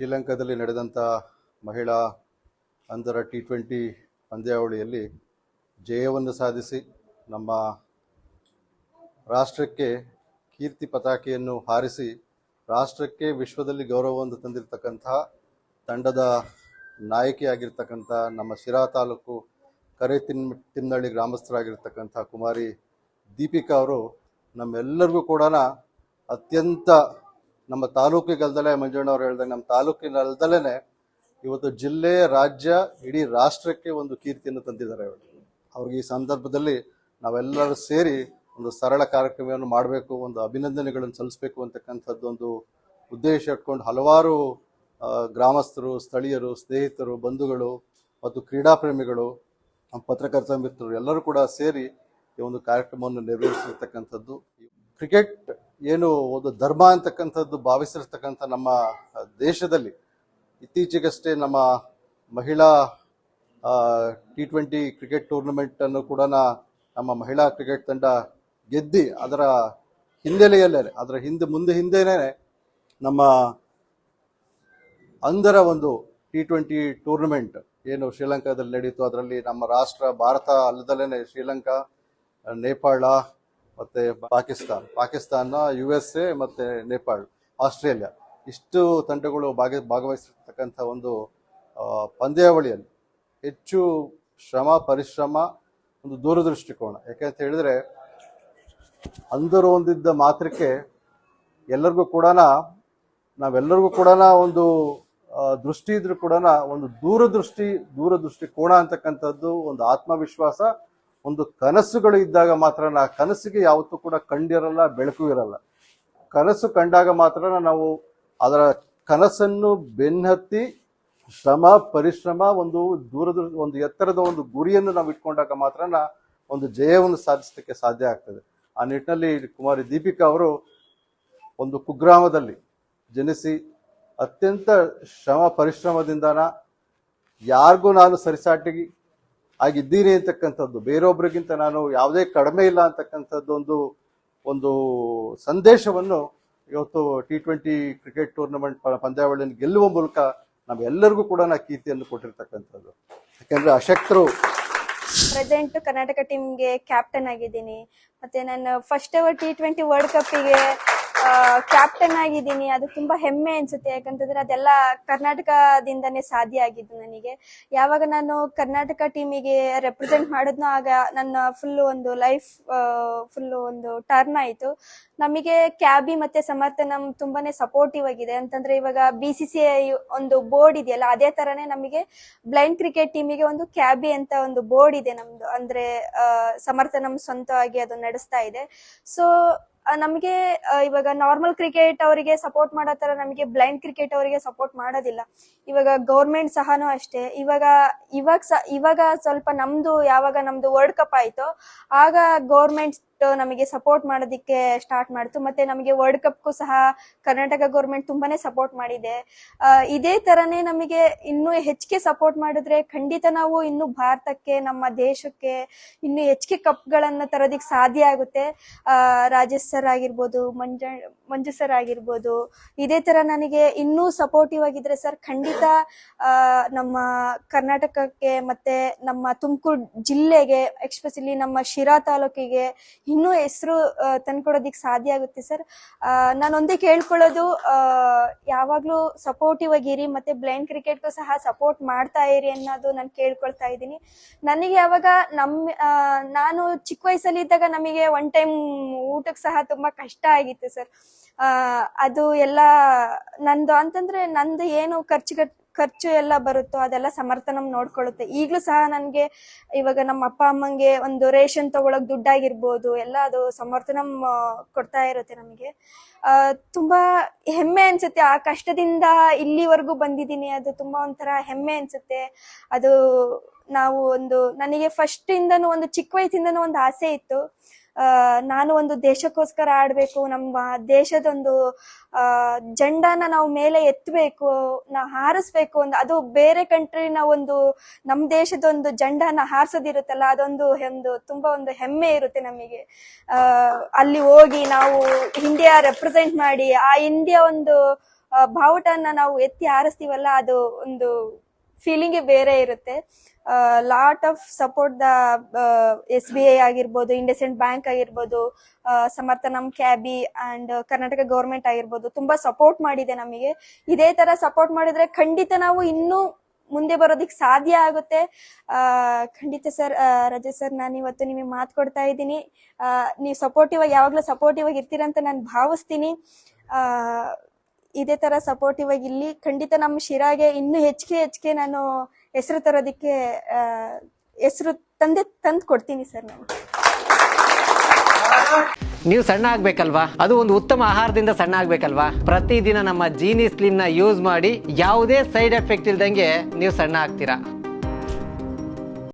ಶ್ರೀಲಂಕಾದಲ್ಲಿ ನಡೆದಂಥ ಮಹಿಳಾ ಅಂಧರ ಟಿ ಟ್ವೆಂಟಿ ಪಂದ್ಯಾವಳಿಯಲ್ಲಿ ಜಯವನ್ನು ಸಾಧಿಸಿ ನಮ್ಮ ರಾಷ್ಟ್ರಕ್ಕೆ ಕೀರ್ತಿ ಪತಾಕೆಯನ್ನು ಹಾರಿಸಿ ರಾಷ್ಟ್ರಕ್ಕೆ ವಿಶ್ವದಲ್ಲಿ ಗೌರವವನ್ನು ತಂದಿರತಕ್ಕಂತಹ ತಂಡದ ನಾಯಕಿಯಾಗಿರ್ತಕ್ಕಂಥ ನಮ್ಮ ಶಿರಾ ತಾಲೂಕು ಕರೆ ತಿನ್ ತಿನ್ನಳ್ಳಿ ಗ್ರಾಮಸ್ಥರಾಗಿರ್ತಕ್ಕಂಥ ಕುಮಾರಿ ದೀಪಿಕಾ ಅವರು ನಮ್ಮೆಲ್ಲರಿಗೂ ಕೂಡ ಅತ್ಯಂತ ನಮ್ಮ ತಾಲೂಕಿಗಲ್ದಲೇ ಮಂಜಣ್ಣವ್ರು ಹೇಳ್ದಂಗೆ ನಮ್ಮ ತಾಲೂಕಿನಲ್ದಲೇ ಇವತ್ತು ಜಿಲ್ಲೆ, ರಾಜ್ಯ, ಇಡೀ ರಾಷ್ಟ್ರಕ್ಕೆ ಒಂದು ಕೀರ್ತಿಯನ್ನು ತಂದಿದ್ದಾರೆ ಅವರು ಅವ್ರಿಗೆ ಈ ಸಂದರ್ಭದಲ್ಲಿ ನಾವೆಲ್ಲರೂ ಸೇರಿ ಒಂದು ಸರಳ ಕಾರ್ಯಕ್ರಮವನ್ನು ಮಾಡಬೇಕು, ಒಂದು ಅಭಿನಂದನೆಗಳನ್ನು ಸಲ್ಲಿಸಬೇಕು ಅಂತಕ್ಕಂಥದ್ದು ಒಂದು ಉದ್ದೇಶ ಇಟ್ಕೊಂಡು ಹಲವಾರು ಗ್ರಾಮಸ್ಥರು, ಸ್ಥಳೀಯರು, ಸ್ನೇಹಿತರು, ಬಂಧುಗಳು ಮತ್ತು ಕ್ರೀಡಾಪ್ರೇಮಿಗಳು ನಮ್ಮ ಪತ್ರಕರ್ತ ಮಿತ್ರರು ಎಲ್ಲರೂ ಕೂಡ ಸೇರಿ ಈ ಒಂದು ಕಾರ್ಯಕ್ರಮವನ್ನು ನೆರವೇರಿಸಿರ್ತಕ್ಕಂಥದ್ದು. ಕ್ರಿಕೆಟ್ ಏನು ಒಂದು ಧರ್ಮ ಅಂತಕ್ಕಂಥದ್ದು ಭಾವಿಸಿರ್ತಕ್ಕಂಥ ನಮ್ಮ ದೇಶದಲ್ಲಿ ಇತ್ತೀಚೆಗಷ್ಟೇ ನಮ್ಮ ಮಹಿಳಾ ಟಿ ಟ್ವೆಂಟಿ ಕ್ರಿಕೆಟ್ ಟೂರ್ನಮೆಂಟ್ ಅನ್ನು ಕೂಡ ನಮ್ಮ ಮಹಿಳಾ ಕ್ರಿಕೆಟ್ ತಂಡ ಗೆದ್ದಿ ಅದರ ಹಿನ್ನೆಲೆಯಲ್ಲೇ ಅದರ ಹಿಂದೆ ಮುಂದೆ ಹಿಂದೆನೇ ನಮ್ಮ ಅಂಧರ ಒಂದು ಟಿ ಟ್ವೆಂಟಿ ಟೂರ್ನಮೆಂಟ್ ಏನು ಶ್ರೀಲಂಕಾದಲ್ಲಿ ನಡೀತು. ಅದರಲ್ಲಿ ನಮ್ಮ ರಾಷ್ಟ್ರ, ಭಾರತ ಅಲ್ಲದಲ್ಲೇ ಶ್ರೀಲಂಕಾ ನೇಪಾಳ ಮತ್ತೆ Pakistan. Pakistan U S A ಮತ್ತೆ ನೇಪಾಳ್, ಆಸ್ಟ್ರೇಲಿಯಾ. ಇಷ್ಟು ತಂಡಗಳು ಭಾಗ, ಭಾಗವಹಿಸಿರ್ತಕ್ಕಂಥ ಒಂದು ಪಂದ್ಯಾವಳಿಯಲ್ಲಿ ಹೆಚ್ಚು ಶ್ರಮ, ಪರಿಶ್ರಮ, ಒಂದು ದೂರದೃಷ್ಟಿಕೋನ. ಯಾಕೆಂತ ಹೇಳಿದ್ರೆ ಅಂದರು ಒಂದಿದ್ದ ಮಾತ್ರಕ್ಕೆ ಎಲ್ಲರಿಗೂ ಕೂಡ ನಾವೆಲ್ಲರಿಗೂ ಕೂಡ ಒಂದು ದೃಷ್ಟಿ ಇದ್ರೂ ಕೂಡ ಒಂದು ದೂರದೃಷ್ಟಿ ದೂರದೃಷ್ಟಿ ಕೋಣ ಅಂತಕ್ಕಂಥದ್ದು ಒಂದು ಆತ್ಮವಿಶ್ವಾಸ ಒಂದು ಕನಸುಗಳು ಇದ್ದಾಗ ಮಾತ್ರ ಆ ಕನಸಿಗೆ ಯಾವತ್ತೂ ಕೂಡ ಕಂಡಿರಲ್ಲ, ಬೆಳಕು ಇರಲ್ಲ. ಕನಸು ಕಂಡಾಗ ಮಾತ್ರ ನಾವು ಅದರ ಕನಸನ್ನು ಬೆನ್ನತ್ತಿ ಶ್ರಮ, ಪರಿಶ್ರಮ, ಒಂದು ದೂರದ, ಒಂದು ಎತ್ತರದ ಒಂದು ಗುರಿಯನ್ನು ನಾವು ಇಟ್ಕೊಂಡಾಗ ಮಾತ್ರ ಒಂದು ಜಯವನ್ನು ಸಾಧಿಸಲಿಕ್ಕೆ ಸಾಧ್ಯ ಆಗ್ತದೆ. ಆ ನಿಟ್ಟಿನಲ್ಲಿ ಕುಮಾರಿ ದೀಪಿಕಾ ಅವರು ಒಂದು ಕುಗ್ರಾಮದಲ್ಲಿ ಜನಿಸಿ ಅತ್ಯಂತ ಶ್ರಮ ಪರಿಶ್ರಮದಿಂದನ ಯಾರಿಗೂ ನಾನು ಸರಿಸಾಟಿಗೆ ಆಗಿದ್ದೀನಿ ಅಂತಕ್ಕಂಥದ್ದು. ಬೇರೊಬ್ಬರಿಗಿಂತ ನಾನು ಯಾವುದೇ ಕಡಿಮೆ ಇಲ್ಲ ಅಂತಕ್ಕಂಥದ್ದು ಒಂದು ಒಂದು ಸಂದೇಶವನ್ನು ಇವತ್ತು ಟಿ ಟ್ವೆಂಟಿ ಕ್ರಿಕೆಟ್ ಟೂರ್ನಮೆಂಟ್ ಪಂದ್ಯಾವಳಿಯನ್ನು ಗೆಲ್ಲುವ ಮೂಲಕ ನಾವೆಲ್ಲರಿಗೂ ಕೂಡ ನಾ ಕೀರ್ತಿಯನ್ನು ಕೊಟ್ಟಿರ್ತಕ್ಕಂಥದ್ದು. ಯಾಕೆಂದ್ರೆ ಅಶಕ್ತರು ಪ್ರೆಸೆಂಟ್ ಕರ್ನಾಟಕ ಟೀಮ್ಗೆ ಕ್ಯಾಪ್ಟನ್ ಆಗಿದ್ದೀನಿ. ಮತ್ತೆ ನಾನು first our T twenty World ಕಪ್ಪಿಗೆ captain ಆಗಿದ್ದೀನಿ. ಅದು ತುಂಬಾ ಹೆಮ್ಮೆ ಅನ್ಸುತ್ತೆ. ಯಾಕಂತಂದ್ರೆ ಅದೆಲ್ಲ ಕರ್ನಾಟಕದಿಂದನೇ ಸಾಧ್ಯ ಆಗಿದ್ದು ನನಗೆ. ಯಾವಾಗ ನಾನು ಕರ್ನಾಟಕ ಟೀಮಿಗೆ ರೆಪ್ರೆಸೆಂಟ್ ಮಾಡಿದ್ನೋ ಆಗ ನನ್ನ ಫುಲ್ ಒಂದು ಲೈಫ್ ಫುಲ್ ಒಂದು ಟರ್ನ್ ಆಯಿತು. ನಮಗೆ ಕ್ಯಾಬಿ ಮತ್ತೆ ಸಮರ್ಥನಂ ತುಂಬಾನೇ ಸಪೋರ್ಟಿವ್ ಆಗಿದೆ. ಅಂತಂದ್ರೆ ಇವಾಗ ಬಿ ಸಿ ಸಿ ಐ ಒಂದು ಬೋರ್ಡ್ ಇದೆಯಲ್ಲ, ಅದೇ ತರನೇ ನಮಗೆ ಬ್ಲೈಂಡ್ ಕ್ರಿಕೆಟ್ ಟೀಮಿಗೆ ಒಂದು ಕ್ಯಾಬಿ ಅಂತ ಒಂದು ಬೋರ್ಡ್ ಇದೆ ನಮ್ದು. ಅಂದ್ರೆ ಸಮರ್ಥನಂ ಸ್ವಂತವಾಗಿ ಅದು ನಡೆಸ್ತಾ ಇದೆ. ಸೊ ನಮಗೆ ಇವಾಗ ನಾರ್ಮಲ್ ಕ್ರಿಕೆಟ್ ಅವರಿಗೆ ಸಪೋರ್ಟ್ ಮಾಡೋ ತರ ನಮಗೆ ಬ್ಲೈಂಡ್ ಕ್ರಿಕೆಟ್ ಅವರಿಗೆ ಸಪೋರ್ಟ್ ಮಾಡೋದಿಲ್ಲ. ಇವಾಗ ಗೌರ್ಮೆಂಟ್ ಸಹನೂ ಅಷ್ಟೇ. ಇವಾಗ ಇವಾಗ ಇವಾಗ ಸ್ವಲ್ಪ ನಮ್ದು, ಯಾವಾಗ ನಮ್ದು ವರ್ಲ್ಡ್ ಕಪ್ ಆಯ್ತೋ, ಆಗ ಗೌರ್ಮೆಂಟ್ ನಮಗೆ ಸಪೋರ್ಟ್ ಮಾಡೋದಿಕ್ಕೆ ಸ್ಟಾರ್ಟ್ ಮಾಡ್ತು. ಮತ್ತೆ ನಮಗೆ ವರ್ಲ್ಡ್ ಕಪ್ಗೂ ಸಹ ಕರ್ನಾಟಕ ಗೌರ್ಮೆಂಟ್ ತುಂಬಾನೇ ಸಪೋರ್ಟ್ ಮಾಡಿದೆ. ಇದೇ ತರನೇ ನಮಗೆ ಇನ್ನೂ ಹೆಚ್ಚಿಗೆ ಸಪೋರ್ಟ್ ಮಾಡಿದ್ರೆ ಖಂಡಿತ ನಾವು ಇನ್ನು ಭಾರತಕ್ಕೆ, ನಮ್ಮ ದೇಶಕ್ಕೆ ಇನ್ನು ಹೆಚ್ಚಿಗೆ ಕಪ್ಗಳನ್ನ ತರೋದಿಕ್ ಸಾಧ್ಯ ಆಗುತ್ತೆ. ರಾಜೇಶ್ ಸರ್ ಆಗಿರ್ಬೋದು, ಮಂಜ, ಮಂಜು ಸರ್ ಆಗಿರ್ಬೋದು, ಇದೇ ತರ ನನಗೆ ಇನ್ನೂ ಸಪೋರ್ಟಿವ್ ಆಗಿದ್ರೆ ಸರ್ ಖಂಡಿತ ನಮ್ಮ ಕರ್ನಾಟಕಕ್ಕೆ ಮತ್ತೆ ನಮ್ಮ ತುಮಕೂರು ಜಿಲ್ಲೆಗೆ ಎಕ್ಸ್ಪೆಷಲಿ ನಮ್ಮ ಶಿರಾ ತಾಲೂಕಿಗೆ ಇನ್ನೂ ಹೆಸರು ತಂದ್ಕೊಡೋದಿಕ್ ಸಾಧ್ಯ ಆಗುತ್ತೆ ಸರ್. ನಾನೊಂದೇ ಕೇಳ್ಕೊಳ್ಳೋದು ಯಾವಾಗಲೂ ಸಪೋರ್ಟಿವ್ ಆಗಿರಿ ಮತ್ತೆ ಬ್ಲೈಂಡ್ ಕ್ರಿಕೆಟ್ಗೂ ಸಹ ಸಪೋರ್ಟ್ ಮಾಡ್ತಾ ಇರಿ ಅನ್ನೋದು ನಾನು ಕೇಳ್ಕೊಳ್ತಾ ಇದ್ದೀನಿ. ನನಗೆ ಯಾವಾಗ ನಮ್ಮ ನಾನು ಚಿಕ್ಕ ವಯಸ್ಸಲ್ಲಿ ಇದ್ದಾಗ ನಮಗೆ ಒನ್ ಟೈಮ್ ಊಟಕ್ಕೆ ಸಹ ತುಂಬಾ ಕಷ್ಟ ಆಗಿತ್ತು ಸರ್. ಅದು ಎಲ್ಲ ನಂದು ಅಂತಂದ್ರೆ ನಂದು ಏನು ಖರ್ಚು ಖರ್ಚು ಎಲ್ಲ ಬರುತ್ತೋ ಅದೆಲ್ಲ ಸಮರ್ಥನಂ ನೋಡ್ಕೊಳ್ಳುತ್ತೆ. ಈಗಲೂ ಸಹ ನನಗೆ ಇವಾಗ ನಮ್ಮ ಅಪ್ಪ ಅಮ್ಮಂಗೆ ಒಂದು ರೇಷನ್ ತಗೊಳಕ್ ದುಡ್ಡಾಗಿರ್ಬೋದು, ಎಲ್ಲ ಅದು ಸಮರ್ಥನಂ ಕೊಡ್ತಾ ಇರುತ್ತೆ ನಮಗೆ. ತುಂಬಾ ಹೆಮ್ಮೆ ಅನ್ಸುತ್ತೆ. ಆ ಕಷ್ಟದಿಂದ ಇಲ್ಲಿವರೆಗೂ ಬಂದಿದ್ದೀನಿ, ಅದು ತುಂಬಾ ಒಂಥರ ಹೆಮ್ಮೆ ಅನ್ಸುತ್ತೆ. ಅದು ನಾವು ಒಂದು, ನನಗೆ ಫಸ್ಟ್ ಇಂದನೂ ಒಂದು, ಚಿಕ್ಕ ವಯಸ್ಸಿಂದನೂ ಒಂದು ಆಸೆ ಇತ್ತು. ನಾನು ಒಂದು ದೇಶಕ್ಕೋಸ್ಕರ ಆಡಬೇಕು, ನಮ್ಮ ದೇಶದೊಂದು ಜೆಂಡಾನ ನಾವು ಮೇಲೆ ಎತ್ತಬೇಕು ನಾವು ಹಾರಿಸ್ಬೇಕು ಒಂದು, ಅದು ಬೇರೆ ಕಂಟ್ರಿನ ಒಂದು, ನಮ್ಮ ದೇಶದೊಂದು ಜೆಂಡಾನ ಹಾರಿಸೋದಿರುತ್ತಲ್ಲ, ಅದೊಂದು ಒಂದು, ತುಂಬಾ ಒಂದು ಹೆಮ್ಮೆ ಇರುತ್ತೆ ನಮಗೆ. ಅಲ್ಲಿ ಹೋಗಿ ನಾವು ಇಂಡಿಯಾ ರೆಪ್ರೆಸೆಂಟ್ ಮಾಡಿ, ಆ ಇಂಡಿಯಾ ಒಂದು ಬಾವುಟನ್ನ ಬಾವುಟನ ನಾವು ಎತ್ತಿ ಹಾರಿಸ್ತೀವಲ್ಲ, ಅದು ಒಂದು ಫೀಲಿಂಗೇ ಬೇರೆ ಇರುತ್ತೆ. Lot of support the S B I ಆಗಿರ್ಬೋದು ಇಂಡಸೆಂಟ್ ಬ್ಯಾಂಕ್ ಆಗಿರ್ಬೋದು ಸಮರ್ಥ ನಮ್ ಕ್ಯಾಬಿ ಅಂಡ್ ಕರ್ನಾಟಕ ಗೌರ್ಮೆಂಟ್ ಆಗಿರ್ಬೋದು, ತುಂಬಾ ಸಪೋರ್ಟ್ ಮಾಡಿದೆ ನಮಗೆ. ಇದೇ ತರ ಸಪೋರ್ಟ್ ಮಾಡಿದ್ರೆ ಖಂಡಿತ ನಾವು ಇನ್ನೂ ಮುಂದೆ ಬರೋದಕ್ಕೆ ಸಾಧ್ಯ ಆಗುತ್ತೆ. ಖಂಡಿತ ಸರ್ ರಜೆ ಸರ್, ನಾನು ಇವತ್ತು ನಿಮಗೆ ಮಾತು ಕೊಡ್ತಾ ಇದ್ದೀನಿ. ನೀವು ಸಪೋರ್ಟಿವ್ ಆಗಿ ಯಾವಾಗಲೂ ಸಪೋರ್ಟಿವ್ ಆಗಿ ಇರ್ತೀರಂತ ನಾನು ಭಾವಿಸ್ತೀನಿ. ಇದೇ ತರ ಸಪೋರ್ಟಿವ್ ಆಗಿ ಇಲ್ಲಿ ಖಂಡಿತ ನಮ್ಮ ಶಿರಾಗೆ ಇನ್ನೂ ಹೆಚ್ಚಿಗೆ ಹೆಚ್ಚಿಗೆ ನಾನು ಹೆಸರು ತರೋದಕ್ಕೆ ಹೆಸರು ತಂದೆ ತಂದು ಕೊಡ್ತೀನಿ ಸರ್ ನಾನು. ನೀವು ಸಣ್ಣ ಆಗ್ಬೇಕಲ್ವಾ? ಅದು ಒಂದು ಉತ್ತಮ ಆಹಾರದಿಂದ ಸಣ್ಣ ಆಗ್ಬೇಕಲ್ವಾ? ಪ್ರತಿದಿನ ನಮ್ಮ ಜೀನಿ ಸ್ಲಿಮ್ನ ಯೂಸ್ ಮಾಡಿ ಯಾವುದೇ ಸೈಡ್ ಎಫೆಕ್ಟ್ ಇಲ್ದಂಗೆ ನೀವು ಸಣ್ಣ ಆಗ್ತೀರಾ?